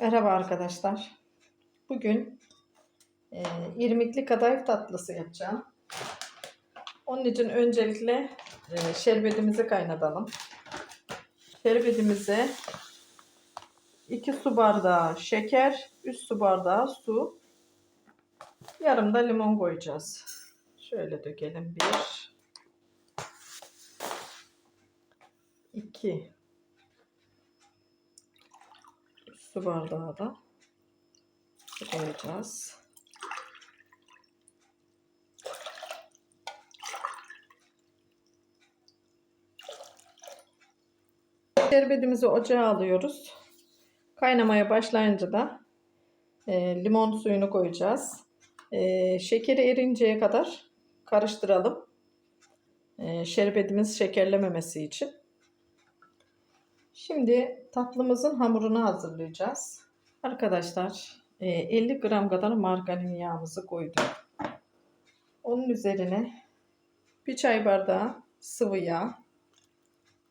Merhaba arkadaşlar. Bugün e, irmikli kadayıf tatlısı yapacağım. Onun için öncelikle e, şerbetimizi kaynatalım. Şerbetimize 2 su bardağı şeker, 3 su bardağı su, yarım da limon koyacağız. Şöyle dökelim. 1 2 su bardağı da koyacağız. Şerbetimizi ocağa alıyoruz. Kaynamaya başlayınca da e, limon suyunu koyacağız. E, şekeri erinceye kadar karıştıralım. E, şerbetimiz şekerlememesi için. Şimdi tatlımızın hamurunu hazırlayacağız. Arkadaşlar 50 gram kadar margarin yağımızı koydum. Onun üzerine bir çay bardağı sıvı yağ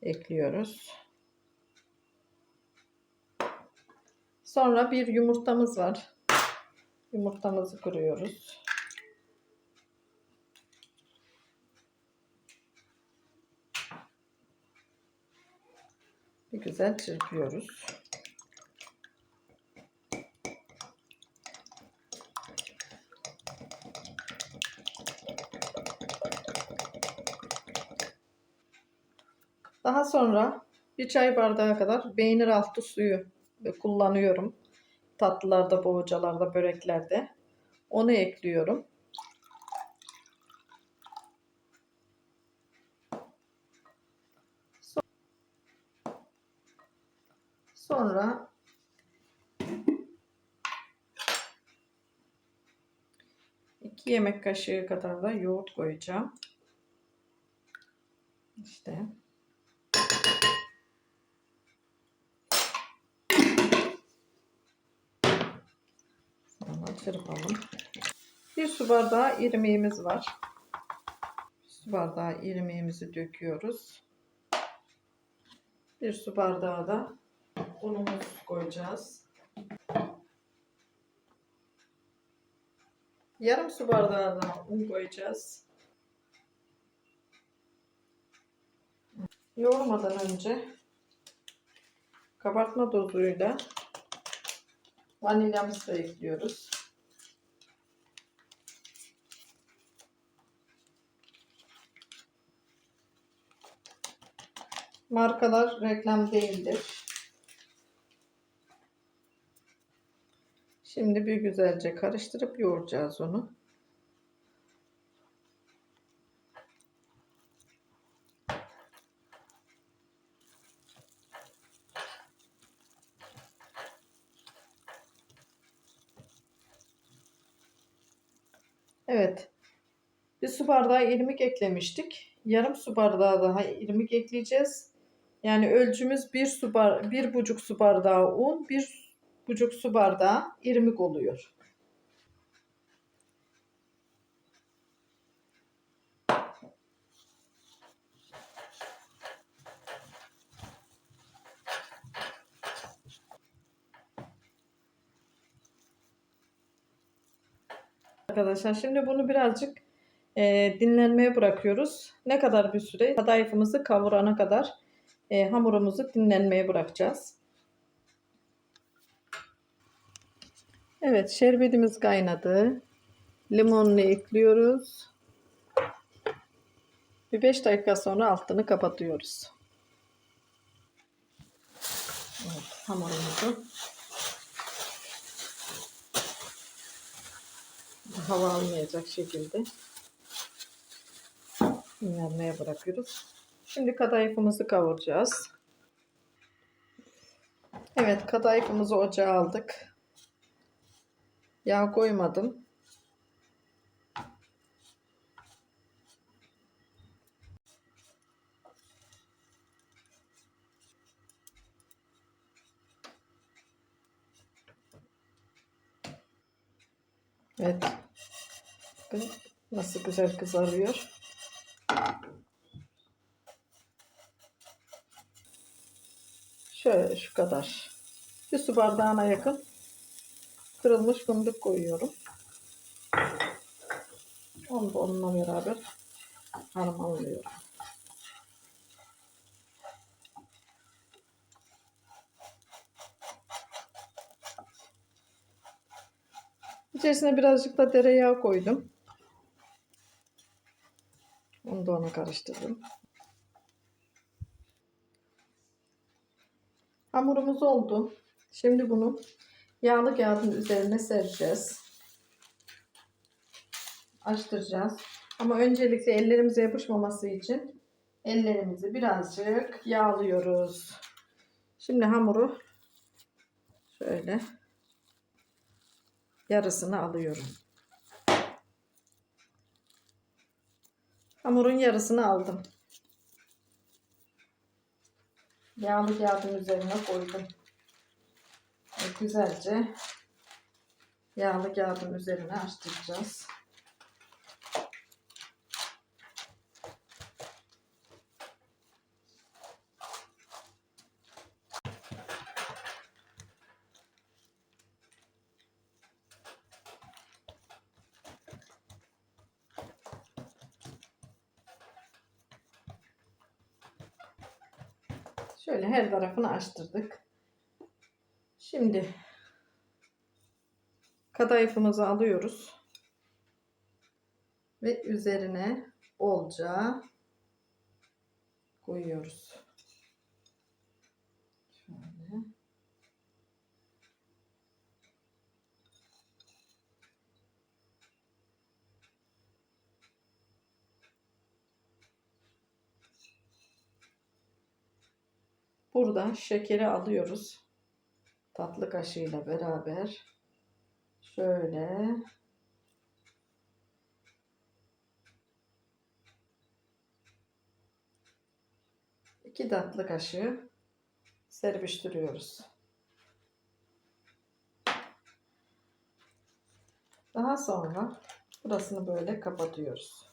ekliyoruz. Sonra bir yumurtamız var. Yumurtamızı kırıyoruz. Bir güzel çırpıyoruz. Daha sonra bir çay bardağı kadar peynir altı suyu kullanıyorum. Tatlılarda, poğaçalarda, böreklerde. Onu ekliyorum. Sonra iki yemek kaşığı kadar da yoğurt koyacağım. İşte. Sonra çırpalım. Bir su bardağı irmiğimiz var. Bir su bardağı irmiğimizi döküyoruz. Bir su bardağı da unumuz koyacağız. Yarım su bardağı da un koyacağız. Yoğurmadan önce kabartma dozuyla vanilyamızı da ekliyoruz. Markalar reklam değildir. Şimdi bir güzelce karıştırıp yoğuracağız onu. Evet. Bir su bardağı irmik eklemiştik. Yarım su bardağı daha irmik ekleyeceğiz. Yani ölçümüz bir su bar bir buçuk su bardağı un, bir buçuk su bardağı irmik oluyor. Arkadaşlar şimdi bunu birazcık e, dinlenmeye bırakıyoruz. Ne kadar bir süre? Kadayıfımızı kavurana kadar e, hamurumuzu dinlenmeye bırakacağız. Evet şerbetimiz kaynadı. Limonunu ekliyoruz. Bir 5 dakika sonra altını kapatıyoruz. Evet, hamurumuzu hava almayacak şekilde dinlenmeye bırakıyoruz. Şimdi kadayıfımızı kavuracağız. Evet kadayıfımızı ocağa aldık. Yağ koymadım. Evet. Bakın nasıl güzel kızarıyor. Şöyle şu kadar. Bir su bardağına yakın kırılmış fındık koyuyorum. Onu da onunla beraber harmanlıyorum. İçerisine birazcık da tereyağı koydum. Onu da ona karıştırdım. Hamurumuz oldu. Şimdi bunu yağlı kağıdın üzerine sereceğiz. Açtıracağız. Ama öncelikle ellerimize yapışmaması için ellerimizi birazcık yağlıyoruz. Şimdi hamuru şöyle yarısını alıyorum. Hamurun yarısını aldım. Yağlı kağıdın üzerine koydum. Güzelce yağlı kağıdın üzerine açtıracağız. Şöyle her tarafını açtırdık. Şimdi kadayıfımızı alıyoruz. Ve üzerine bolca koyuyoruz. Şöyle. Burada şekeri alıyoruz. Tatlı kaşığıyla beraber. Şöyle. iki tatlı kaşığı serpiştiriyoruz. Daha sonra burasını böyle kapatıyoruz.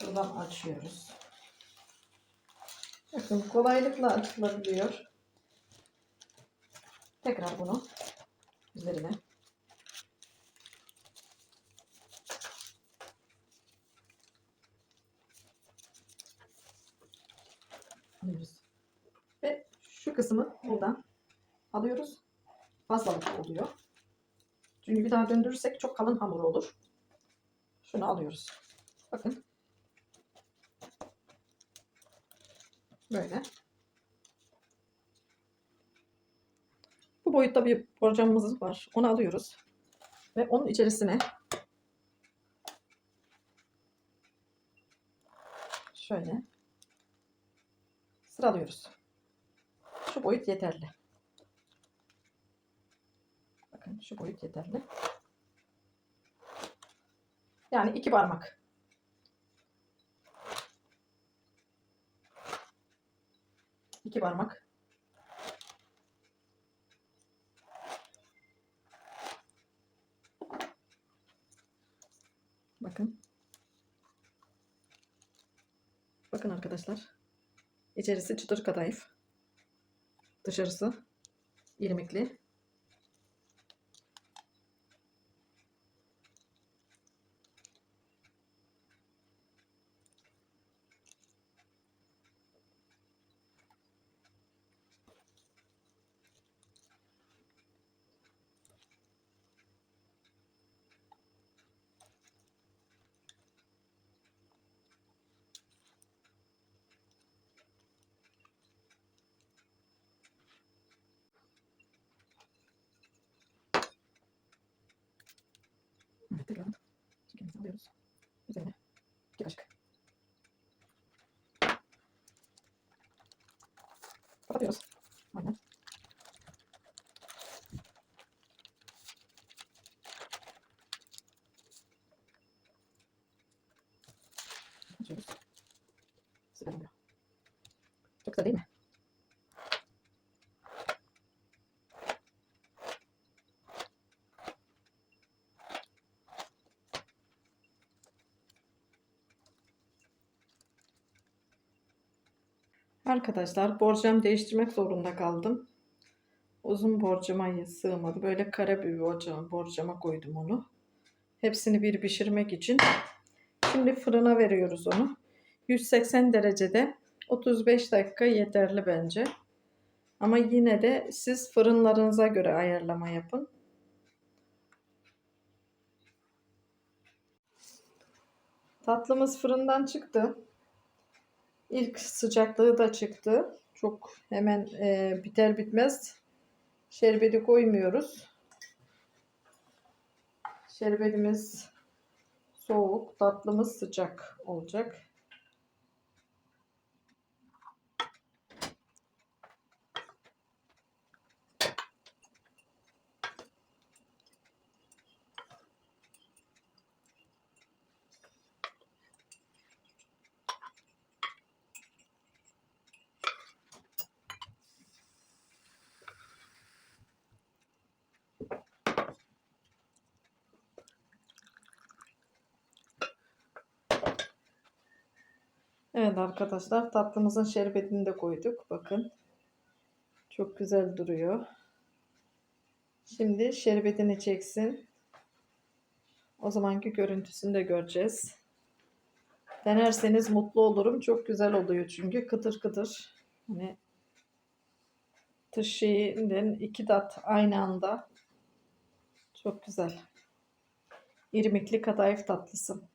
Şuradan açıyoruz. Bakın kolaylıkla açılabiliyor. Tekrar bunu üzerine alıyoruz. Ve şu kısmı buradan alıyoruz. Fazlalık oluyor. Çünkü bir daha döndürürsek çok kalın hamur olur. Şunu alıyoruz. Bakın. Böyle. Bu boyutta bir borcamımız var. Onu alıyoruz. Ve onun içerisine şöyle sıralıyoruz. Şu boyut yeterli. Bakın şu boyut yeterli. Yani iki parmak. İki parmak. Bakın. Bakın arkadaşlar. İçerisi çıtır kadayıf. Dışarısı irmikli. Kapatıyoruz. Aynen. Açıyoruz. Süper oluyor. Çok güzel değil mi? Arkadaşlar borcam değiştirmek zorunda kaldım. Uzun borcama sığmadı. Böyle kare bir borcama, borcama koydum onu. Hepsini bir pişirmek için. Şimdi fırına veriyoruz onu. 180 derecede 35 dakika yeterli bence. Ama yine de siz fırınlarınıza göre ayarlama yapın. Tatlımız fırından çıktı. İlk sıcaklığı da çıktı. Çok hemen e, biter bitmez şerbeti koymuyoruz. Şerbetimiz soğuk, tatlımız sıcak olacak. Evet arkadaşlar tatlımızın şerbetini de koyduk. Bakın. Çok güzel duruyor. Şimdi şerbetini çeksin. O zamanki görüntüsünü de göreceğiz. Denerseniz mutlu olurum. Çok güzel oluyor çünkü kıtır kıtır. Hani şeyinden iki tat aynı anda. Çok güzel. İrmikli kadayıf tatlısı.